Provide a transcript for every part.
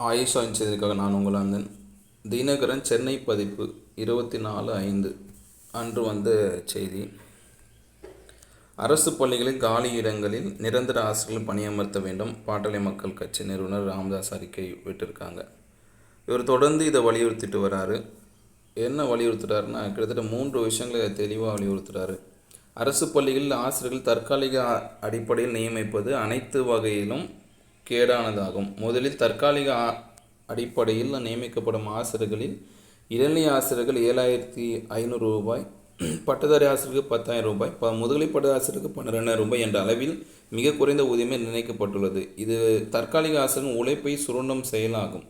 ஆயிஷா செய்திருக்காக நான் உங்கள் அந்தன் தினகரன் சென்னை பதிப்பு இருபத்தி நாலு ஐந்து அன்று வந்த செய்தி. அரசு பள்ளிகளில் காலி இடங்களில் நிரந்தர ஆசிரியர்கள் பணியமர்த்த வேண்டும். பாட்டாளி மக்கள் கட்சி நிறுவனர் ராமதாஸ் அறிக்கை விட்டிருக்காங்க. இவர் தொடர்ந்து இதை வலியுறுத்திட்டு வராரு. என்ன வலியுறுத்துறாருன்னா கிட்டத்தட்ட மூன்று விஷயங்களை தெளிவாக வலியுறுத்துறாரு. அரசு பள்ளிகளில் ஆசிரியர்கள் தற்காலிக அடிப்படையில் நியமிப்பது அனைத்து வகையிலும் கேடானதாகும். முதலில் தற்காலிக ஆ- அடிப்படையில் நியமிக்கப்படும் ஆசிரியர்களில் இளநிலை ஆசிரியர்கள் ஏழாயிரத்தி ஐநூறு ரூபாய் பட்டதாரி ஆசிரியருக்கு பத்தாயிரம் ரூபாய் ப முதுகலை பட்ட ஆசிரியருக்கு பன்னிரெண்டாயிரம் ரூபாய் என்ற அளவில் மிக குறைந்த ஊதியமே நிர்ணயிக்கப்பட்டுள்ளது. இது தற்காலிக ஆசிரியர் உழைப்பை சுரண்டும் செயலாகும்.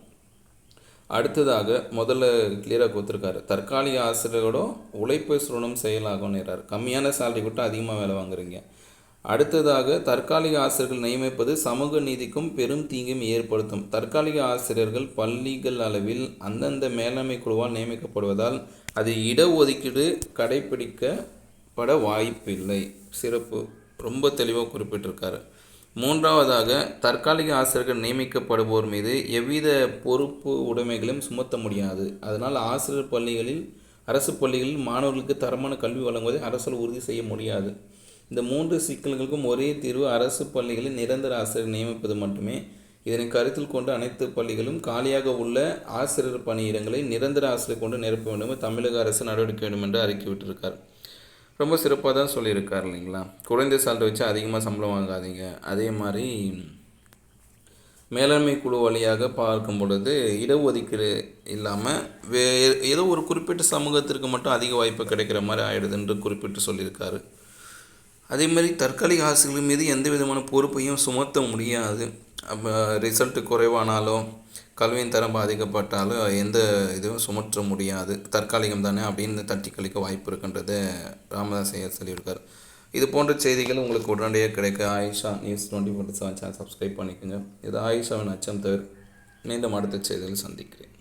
அடுத்ததாக முதல்ல கிளியராக கொடுத்துருக்காரு. தற்காலிக ஆசிரியர்களோட உழைப்பை சுரணும் செயலாகும்னுறாரு கம்மியான சேலரி கொடுத்து அதிகமாக வேலை வாங்குறீங்க. அடுத்ததாக தற்காலிக ஆசிரியர்கள் நியமிப்பது சமூக நீதிக்கும் பெரும் தீங்கும் ஏற்படுத்தும். தற்காலிக ஆசிரியர்கள் பள்ளிகள் அளவில் அந்தந்த மேலாண்மை குழுவால் நியமிக்கப்படுவதால் அது இடஒதுக்கீடு கடைபிடிக்கப்பட வாய்ப்பில்லை. சிறப்பு. ரொம்ப தெளிவாக குறிப்பிட்டிருக்காரு. மூன்றாவதாக தற்காலிக ஆசிரியர்கள் நியமிக்கப்படுவோர் மீது எவ்வித பொறுப்பு உடைமைகளையும் சுமத்த முடியாது. அதனால் ஆசிரியர் பள்ளிகளில் அரசு பள்ளிகளில் மாணவர்களுக்கு தரமான கல்வி வழங்குவதை அரசால் உறுதி செய்ய முடியாது. இந்த மூன்று சிக்கல்களுக்கும் ஒரே தீர்வு அரசு பள்ளிகளில் நிரந்தர ஆசிரியர் நியமிப்பது மட்டுமே. இதனை கருத்தில் கொண்டு அனைத்து பள்ளிகளும் காலியாக உள்ள ஆசிரியர் பணியிடங்களை நிரந்தர ஆசிரியர் கொண்டு நிரப்ப வேண்டும் தமிழக அரசு நடவடிக்கை வேண்டும் என்று அறிக்கை விட்டிருக்கார். ரொம்ப சிறப்பாக தான் சொல்லியிருக்கார் இல்லைங்களா? குறைந்த சாலரி வச்சு அதிகமாக சம்பளம் வாங்காதீங்க. அதே மாதிரி மேலாண்மை குழு வழியாக பார்க்கும் பொழுது இடஒதுக்கீடு இல்லாமல் வே ஏதோ ஒரு குறிப்பிட்ட சமூகத்திற்கு மட்டும் அதிக வாய்ப்பு கிடைக்கிற மாதிரி ஆயிடுது என்று குறிப்பிட்டு சொல்லியிருக்காரு. அதே மாதிரி தற்காலிக ஆசிரியர்கள் மீது எந்த விதமான பொறுப்பையும் சுமத்த முடியாது. ரிசல்ட்டு ரிசல்ட் குறைவானாலோ கல்வியின் தரம் பாதிக்கப்பட்டாலும் எந்த இதுவும் சுமற்ற முடியாது. தற்காலிகம் தானே அப்படின்னு தட்டி கழிக்க வாய்ப்பு இருக்குன்றதை ராமதாஸ் ஐயர் சொல்லியிருக்கார். இது போன்ற செய்திகள் உங்களுக்கு உடனடியாக கிடைக்க Ayesha news twenty four seven channel subscribe பண்ணிக்கோங்க. இது ஆயிஷாவின் அச்சம் தவிர மீண்டும் அடுத்த செய்தியில் சந்திக்கிறேன்.